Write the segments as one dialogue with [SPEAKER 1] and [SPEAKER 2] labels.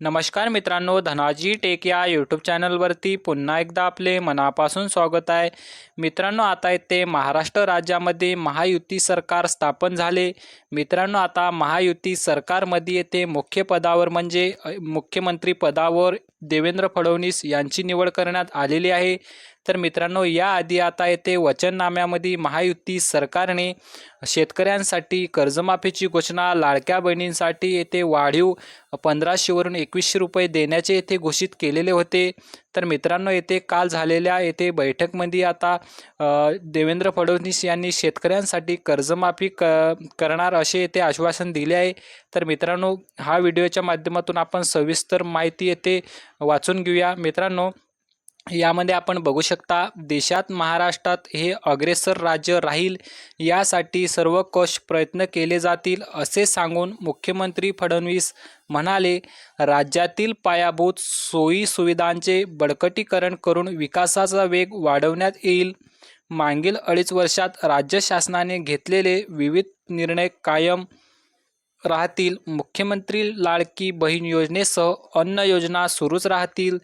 [SPEAKER 1] नमस्कार मित्रांनो धनाजी टेक या यूट्यूब चॅनलवरती पुन्हा एकदा आपले मनापासून स्वागत आहे. मित्रांनो आता येथे महाराष्ट्र राज्यामध्ये महायुती सरकार स्थापन झाले. मित्रांनो आता महायुती सरकारमध्ये येथे मुख्य पदावर म्हणजे मुख्यमंत्री पदावर देवेंद्र फडणवीस यांची निवड करण्यात आलेली आहे. तर मित्रांनो याआधी आता येथे वचननाम्यामध्ये महायुती सरकारने शेतकऱ्यांसाठी कर्जमाफीची घोषणा लाडक्या बहिणींसाठी येथे वाढीव पंधराशेवरून एकवीसशे रुपये देण्याचे येथे घोषित केलेले होते. तर मित्रांनो येथे काल झालेल्या येथे बैठकमध्ये आता देवेंद्र फडणवीस यांनी शेतकऱ्यांसाठी कर्जमाफी क करणार असे येथे आश्वासन दिले आहे. तर मित्रांनो हा व्हिडिओच्या माध्यमातून आपण सविस्तर माहिती येथे वाचून घेऊया. मित्रांनो यामध्ये आपण बघू शकता देशात महाराष्ट्रात हे अग्रेसर राज्य राहील यासाठी सर्व कश प्रयत्न केले जातील असे सांगून मुख्यमंत्री फडणवीस म्हणाले राज्यातील पायाभूत सोयी सुविधांचे बळकटीकरण करून विकासाचा वेग वाढवण्यात येईल. मागील अडीच वर्षात राज्य शासनाने घेतलेले विविध निर्णय कायम राहतील. मुख्यमंत्री लाडकी बहीण योजनेसह अन्न योजना सुरूच राहतील.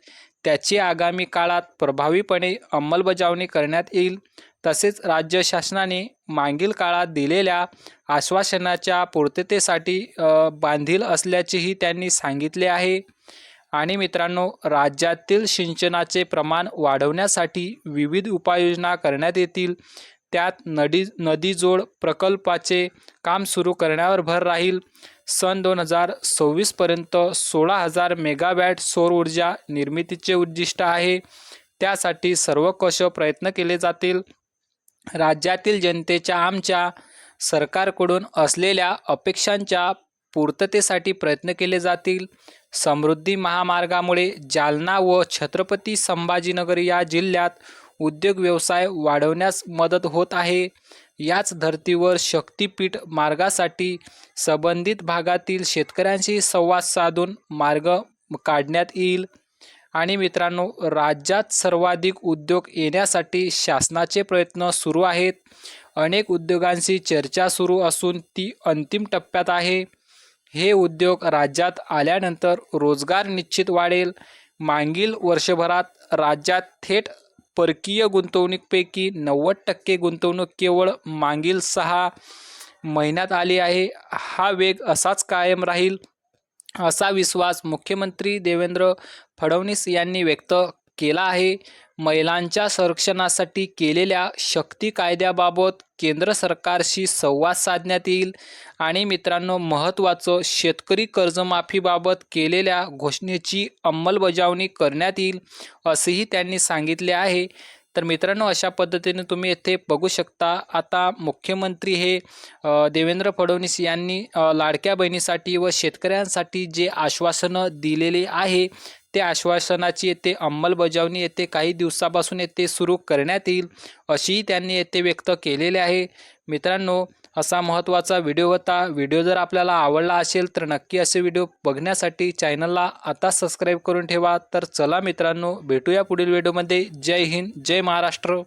[SPEAKER 1] त्याची आगामी काळात प्रभावीपणे अंमलबजावणी करण्यात येईल. तसेच राज्य शासनाने मागील काळात दिलेल्या आश्वासनाच्या पूर्ततेसाठी बांधील असल्याचेही त्यांनी सांगितले आहे. आणि मित्रांनो राज्यातील सिंचनाचे प्रमाण वाढवण्यासाठी विविध उपाययोजना करण्यात येतील. त्यात नदी नदीजोड प्रकल्पाचे काम सुरू करण्यावर भर राहील. सन दोन हजार सव्वीसपर्यंत सोळा हजार मेगावॅट सौर ऊर्जा निर्मितीचे उद्दिष्ट आहे. त्यासाठी सर्वकष प्रयत्न केले जातील. राज्यातील जनतेच्या आमच्या सरकारकडून असलेल्या अपेक्षांच्या पूर्ततेसाठी प्रयत्न केले जातील. समृद्धी महामार्गामुळे जालना व छत्रपती संभाजीनगर या जिल्ह्यात उद्योग व्यवसाय वाढवण्यास मदत होत आहे. याच धर्तीवर शक्तीपीठ मार्गासाठी संबंधित भागातील शेतकऱ्यांशी संवाद साधून मार्ग काढण्यात येईल. आणि मित्रांनो राज्यात सर्वाधिक उद्योग येण्यासाठी शासनाचे प्रयत्न सुरू आहेत. अनेक उद्योगांशी चर्चा सुरू असून ती अंतिम टप्प्यात आहे. हे उद्योग राज्यात आल्यानंतर रोजगार निश्चित वाढेल. मागील वर्षभरात राज्यात थेट परकीय गुंतवणुकीपैकी नव्वद टक्के गुंतवणूक केवळ मागील सहा महिन्यात आली आहे. हा वेग असाच कायम राहील असा विश्वास मुख्यमंत्री देवेंद्र फडणवीस यांनी व्यक्त केला आहे. महिलांच्या संरक्षणासाठी केलेल्या शक्ती कायद्याबाबत केंद्र सरकारशी संवाद साधण्यात येईल. आणि मित्रांनो महत्त्वाचं शेतकरी कर्जमाफीबाबत केलेल्या घोषणेची अंमलबजावणी करण्यात येईल असेही त्यांनी सांगितले आहे. तर मित्रांनो अशा पद्धतीने तुम्ही येथे बघू शकता. आता मुख्यमंत्री हे देवेंद्र फडणवीस यांनी लाडक्या बहिणीसाठी व शेतकऱ्यांसाठी जे आश्वासनं दिलेले आहे ते आश्वासनाची येथे अंमलबजावणी येथे काही दिवसापासून येथे सुरू करण्यात येईल अशीही त्यांनी येथे व्यक्त केलेले आहे. मित्रांनो असा महत्त्वाचा व्हिडिओ होता. व्हिडिओ जर आपल्याला आवडला असेल तर नक्की असे व्हिडिओ बघण्यासाठी चॅनलला आता सबस्क्राईब करून ठेवा. तर चला मित्रांनो भेटूया पुढील व्हिडिओमध्ये. जय हिंद जय महाराष्ट्र.